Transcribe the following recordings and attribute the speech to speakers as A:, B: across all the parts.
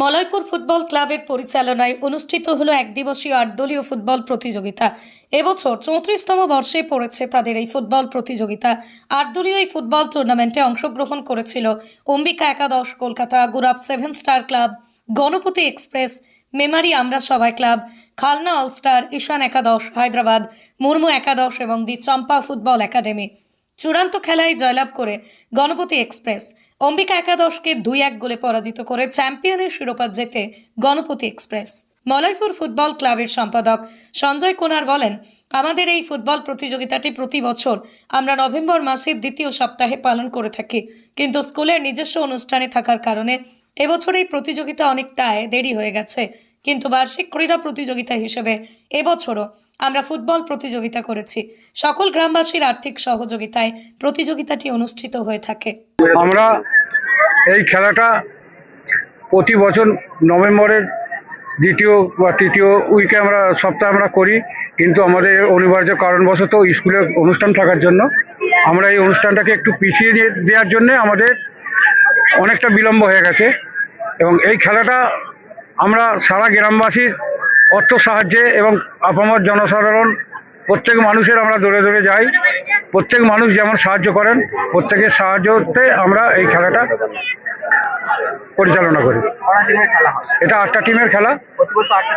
A: Malaypur football ক্লাবের পরিচালনায় অনুষ্ঠিত হলো এক দিবসীয় আট দলীয় ফুটবল প্রতিযোগিতা। এবছর চৌত্রিশতম বর্ষে পড়েছে তাদের এই ফুটবল প্রতিযোগিতা। আট দলীয় এই ফুটবল টুর্নামেন্টে অংশগ্রহণ করেছিল Ambika Ekadash, Kolkata Gurap seven star club, Ganapati express, Memari Amra Sobai club, Khalna all star ঈশান একাদশ, হায়দ্রাবাদ, মুর্মু একাদশ এবং দি চম্পা ফুটবল একাডেমি। চূড়ান্ত খেলায় জয়লাভ করে গণপতি এক্সপ্রেস। অম্বিকা একাদশকে দুই এক গোলে পরাজিত করে চ্যাম্পিয়নের শিরোপা জেতে গণপতি এক্সপ্রেস। মলয়পুর ফুটবল ক্লাবের সম্পাদক সঞ্জয় কুনার বলেন, আমাদের এই ফুটবল প্রতিযোগিতাটি প্রতি বছর আমরা নভেম্বর মাসের দ্বিতীয় সপ্তাহে পালন করে থাকি। কিন্তু স্কুলের নিজস্ব অনুষ্ঠানে থাকার কারণে এবছর এই প্রতিযোগিতা অনেকটাই দেরি হয়ে গেছে। কিন্তু বার্ষিক ক্রীড়া প্রতিযোগিতা হিসেবে এবছরও আমরা ফুটবল প্রতিযোগিতা করেছি। সকল গ্রামবাসীর আর্থিক সহযোগিতায় প্রতিযোগিতাটি অনুষ্ঠিত হয়ে থাকে।
B: আমরা এই খেলাটা প্রতি বছর নভেম্বরের দ্বিতীয় বা তৃতীয় উইকে আমরা সপ্তাহে আমরা করি, কিন্তু আমাদের অনিবার্য কারণবশত স্কুলে অনুষ্ঠান থাকার জন্য আমরা এই অনুষ্ঠানটাকে একটু পিছিয়ে দেওয়ার জন্য আমাদের অনেকটা বিলম্ব হয়ে গেছে এবং এই খেলাটা আমরা সারা গ্রামবাসীর অর্থ সাহায্যে এবং আপামর জনসাধারণ, প্রত্যেক মানুষের আমরা দূরে দূরে যাই। প্রত্যেক মানুষ যেমন সাহায্য করেন, প্রত্যেকের সাহায্যতে আমরা এই খেলাটা পরিচালনা করি। এটা আটটা টিমের খেলা।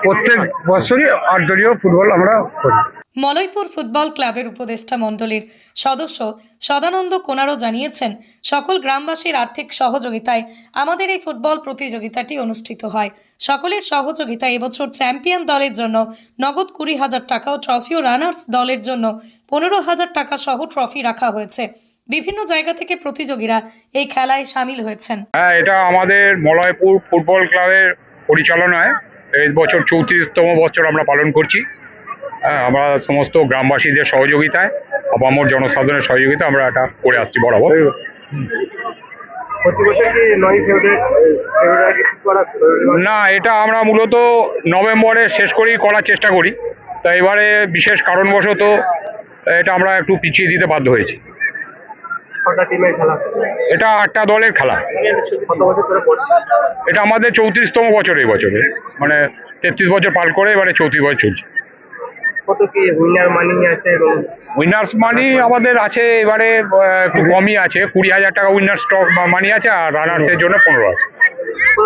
B: প্রত্যেক বছরই আট দলীয় ফুটবল আমরা করি।
A: মলয়পুর ফুটবল ক্লাবের উপদেষ্টা মণ্ডলীর সদস্য সদানন্দ কোনারও জানিয়েছেন, সকল গ্রামবাসীর আর্থিক সহযোগিতায় আমাদের এই ফুটবল প্রতিযোগিতাটি অনুষ্ঠিত হয়। সকলের সহযোগিতায় এবছর চ্যাম্পিয়ন দলের জন্য নগদ কুড়ি হাজার টাকা ও ট্রফি ও রানার্স দলের জন্য পনেরো হাজার টাকা সহ ট্রফি রাখা হয়েছে। বিভিন্ন জায়গা থেকে প্রতিযোগীরা এই খেলায় সামিল হয়েছেন।
C: হ্যাঁ এটা আমাদের মলয়পুর ফুটবল ক্লাবের পরিচালনায়। এই বছর চৌত্রিশতম বছর আমরা পালন করছি। আমরা সমস্ত গ্রামবাসীদের সহযোগিতায় আপামর জনসাধারণের সহযোগিতা আমরা এটা করে আসছি বরাবর। না এটা আমরা মূলত নভেম্বরে শেষ করেই করার চেষ্টা করি। তা এবারে বিশেষ কারণবশত এটা আমরা একটু পিছিয়ে দিতে বাধ্য হয়েছি। এটা আটটা দলের খেলা। এটা আমাদের চৌত্রিশতম বছর এই বছরে। মানে তেত্রিশ বছর পার করে এবারে চৌত্রিশ বছর চলছে।
D: কত কি উইনার মানি আছে এবং
C: উইনার্স মানি আমাদের আছে এবারে একটু কমই আছে। কুড়ি হাজার টাকা উইনার স্টক মানি আছে আর রানার্সের জন্য পনেরো আছে।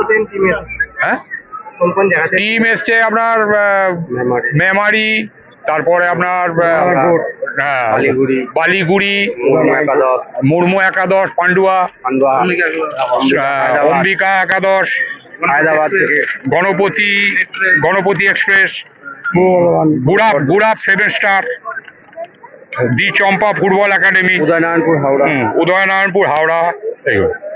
D: টিম
C: হ্যাঁ? টিম এসছে আপনার মেমারি। তারপরে আপনার হ্যাঁ,
D: বালিগুড়ি।
C: মুর্মু একাদশ। Pandua
D: Pandua.
C: Ambika Ekadash.
D: Hyderabad
C: Ganapati Ganapati express Gurap Gurap seven star the Champa football academy
D: Udaynarayanpur Howrah
C: Udaynarayanpur Howrah এইগুলো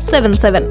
E: seven seven